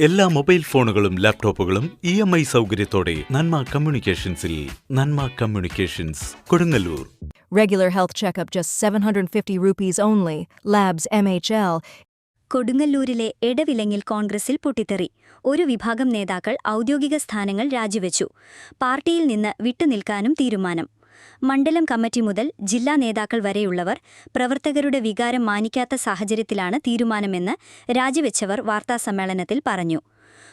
എല്ലാ മൊബൈൽ ഫോണുകളും ലാപ്ടോപ്പുകളും ഇ എം ഐ സൗകര്യത്തോടെ Nanma കമ്മ്യൂണിക്കേഷൻസിൽ Nanma communications Kodungallur Regular health checkup just 750 rupees only. Labs MHL. കൊടുങ്ങല്ലൂരിലെ എടവിലങ്ങിൽ കോൺഗ്രസിൽ പൊട്ടിത്തെറി ഒരു വിഭാഗം നേതാക്കൾ ഔദ്യോഗിക സ്ഥാനങ്ങൾ രാജിവെച്ചു പാർട്ടിയിൽ നിന്ന് വിട്ടുനിൽക്കാനും തീരുമാനം മണ്ഡലം കമ്മിറ്റി മുതൽ ജില്ലാ നേതാക്കൾ വരെയുള്ളവർ പ്രവർത്തകരുടെ വികാരം മാനിക്കാത്ത സാഹചര്യത്തിലാണ് തീരുമാനമെന്ന് രാജിവെച്ചവർ വാർത്താസമ്മേളനത്തിൽ പറഞ്ഞു.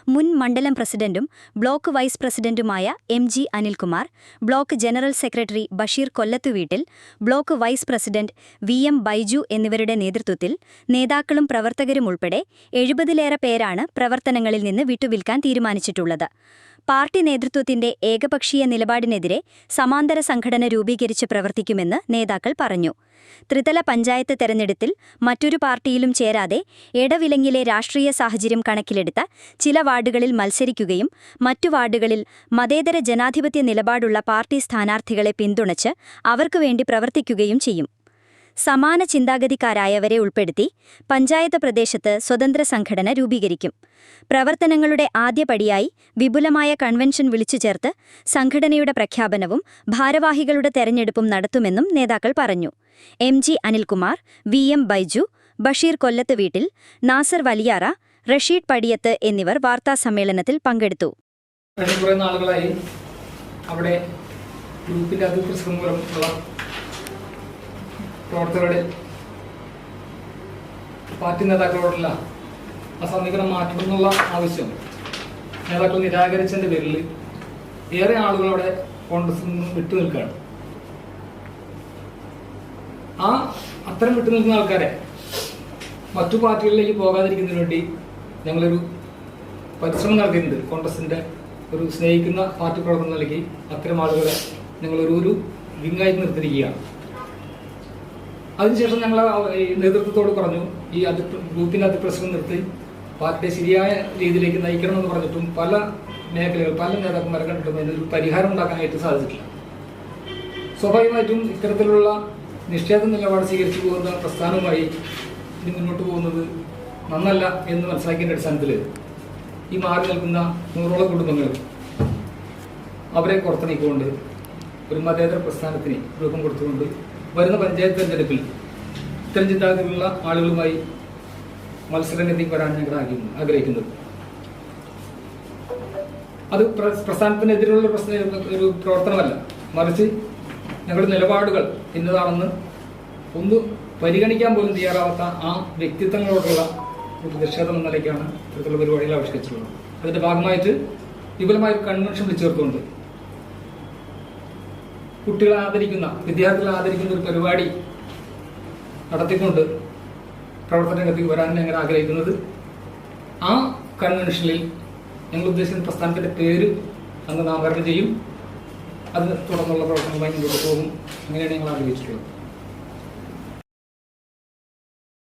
മുൻ മണ്ഡലം പ്രസിഡന്റും ബ്ലോക്ക് വൈസ് പ്രസിഡന്റുമായ M G Anilkumar block general secretary Basheer കൊല്ലത്തുവീട്ടിൽ block vice president V M Baiju എന്നിവരുടെ നേതൃത്വത്തിൽ നേതാക്കളും പ്രവർത്തകരും ഉൾപ്പെടെ എഴുപതിലേറെ പേരാണ് പ്രവർത്തനങ്ങളിൽ നിന്ന് വിട്ടുവിൽക്കാൻ തീരുമാനിച്ചിട്ടുള്ളത്. പാർട്ടി നേതൃത്വത്തിന്റെ ഏകപക്ഷീയ നിലപാടിനെതിരെ സമാന്തര സംഘടന രൂപീകരിച്ച് പ്രവർത്തിക്കുമെന്ന് നേതാക്കൾ പറഞ്ഞു. ത്രിതല പഞ്ചായത്ത് തെരഞ്ഞെടുപ്പിൽ മറ്റൊരു പാർട്ടിയിലും ചേരാതെ എടവിലങ്ങിലെ രാഷ്ട്രീയ സാഹചര്യം കണക്കിലെടുത്ത ചില വാർഡുകളിൽ മത്സരിക്കുകയും മറ്റു വാർഡുകളിൽ മതേതര ജനാധിപത്യ നിലപാടുള്ള പാർട്ടി സ്ഥാനാർത്ഥികളെ പിന്തുണച്ച് അവർക്കുവേണ്ടി പ്രവർത്തിക്കുകയും ചെയ്യും. സമാന ചിന്താഗതിക്കാരായവരെ ഉൾപ്പെടുത്തി പഞ്ചായത്ത് പ്രദേശത്ത് സ്വതന്ത്ര സംഘടന രൂപീകരിക്കും. പ്രവർത്തനങ്ങളുടെ ആദ്യപടിയായി വിപുലമായ കൺവെൻഷൻ വിളിച്ചു ചേർത്ത് സംഘടനയുടെ പ്രഖ്യാപനവും ഭാരവാഹികളുടെ തെരഞ്ഞെടുപ്പും നടത്തുമെന്നും നേതാക്കൾ പറഞ്ഞു. M G Anilkumar V M Baiju Basheer കൊല്ലത്ത് വീട്ടിൽ നാസർ വലിയാറ റഷീദ് പടിയത്ത് എന്നിവർ വാർത്താസമ്മേളനത്തിൽ പങ്കെടുത്തു. കുറേ നാളുകളായി അവിടെ ഗ്രൂപ്പിന്റെ മൂലമുള്ള പ്രവർത്തകരുടെ പാർട്ടി നേതാക്കളോടുള്ള സമീപനം മാറ്റണമെന്നുള്ള ആവശ്യം നേതാക്കൾ നിരാകരിച്ചതിന്റെ പേരിൽ ഏറെ ആളുകളവിടെ കോൺഗ്രസിൽ നിന്നും വിട്ടു നിൽക്കുകയാണ്. ആ അത്തരം വിട്ടു നിൽക്കുന്ന ആൾക്കാരെ മറ്റു പാർട്ടികളിലേക്ക് പോകാതിരിക്കുന്നതിന് വേണ്ടി ഞങ്ങളൊരു പരിശ്രമം നടത്തിയിട്ടുണ്ട്. കോൺഗ്രസിന്റെ ഒരു സ്നേഹിക്കുന്ന പാർട്ടി പ്രവർത്തനം നൽകി അത്തരം ആളുകളെ ഞങ്ങളൊരു ഒരു വിങ്ങായി നിർത്തിയിരിക്കുകയാണ്. അതിനുശേഷം ഞങ്ങൾ നേതൃത്വത്തോട് പറഞ്ഞു ഈ അതി ഗ്രൂപ്പിന്റെ അതിപ്രസരം നിർത്തി പാർട്ടിയെ ശരിയായ രീതിയിലേക്ക് നയിക്കണം എന്ന് പറഞ്ഞിട്ടും പല മേഖലകൾ പല നേതാക്കന്മാരെ കണ്ടിട്ടും അതിനൊരു പരിഹാരം ഉണ്ടാക്കാനായിട്ട് സാധിച്ചിട്ടില്ല. സ്വാഭാവികമായിട്ടും ഇത്തരത്തിലുള്ള നിഷേധ നിലപാട് സ്വീകരിച്ചു പോകുന്ന പ്രസ്ഥാനവുമായി ഇനി മുന്നോട്ട് പോകുന്നത് നന്നല്ല എന്ന് മനസ്സിലാക്കിയതിന്റെ അടിസ്ഥാനത്തിൽ ഈ മാറി നിൽക്കുന്ന നൂറോളം കുടുംബങ്ങൾ അവരെ പുറത്തിണക്കൊണ്ട് ഒരു മതേതര പ്രസ്ഥാനത്തിന് രൂപം കൊടുത്തുകൊണ്ട് വരുന്ന പഞ്ചായത്ത് തെരഞ്ഞെടുപ്പിൽ ഇത്തരം ചിന്താഗതിയിലുള്ള ആളുകളുമായി മത്സരരംഗത്തേക്ക് വരാൻ ഞങ്ങൾ ആഗ്രഹിക്കുന്നു ആഗ്രഹിക്കുന്നത്. അത് പ്ര- പ്രസ്ഥാനത്തിനെതിരെയുള്ള പ്രശ്ന- ഒരു പ്രവർത്തനമല്ല. മറിച്ച് ഞങ്ങളുടെ നിലപാടുകൾ ഇന്നതാണെന്ന് ഒന്ന് പരിഗണിക്കാൻ പോലും തയ്യാറാവാത്ത ആ വ്യക്തിത്വങ്ങളോടുള്ള ഒരു പ്രതിഷേധം എന്ന നിലയ്ക്കാണ് ഇത്തരത്തിലുള്ള പരിപാടികൾ ആവിഷ്കരിച്ചിട്ടുള്ളത്. അതിന്റെ ഭാഗമായിട്ട് വിപുലമായ കൺവെൻഷൻ വിളിച്ചേർത്തുകൊണ്ട് കുട്ടികളെ ആദരിക്കുന്ന വിദ്യാർത്ഥികളെ ആദരിക്കുന്ന ഒരു പരിപാടി നടത്തിക്കൊണ്ട് പ്രവർത്തന രംഗത്തേക്ക് വരാൻ ഞങ്ങൾ ആഗ്രഹിക്കുന്നത്. ആ കൺവെൻഷനിൽ ഞങ്ങൾ ഉദ്ദേശിക്കുന്ന പ്രസ്ഥാനത്തിന്റെ പേര് അന്ന് നാമകരണം ചെയ്യും. അത് തുടർന്നുള്ള പ്രവർത്തനങ്ങളുമായി മുന്നോട്ട് പോകും. അങ്ങനെയാണ് ഞങ്ങൾ ആഗ്രഹിച്ചിട്ടുള്ളത്.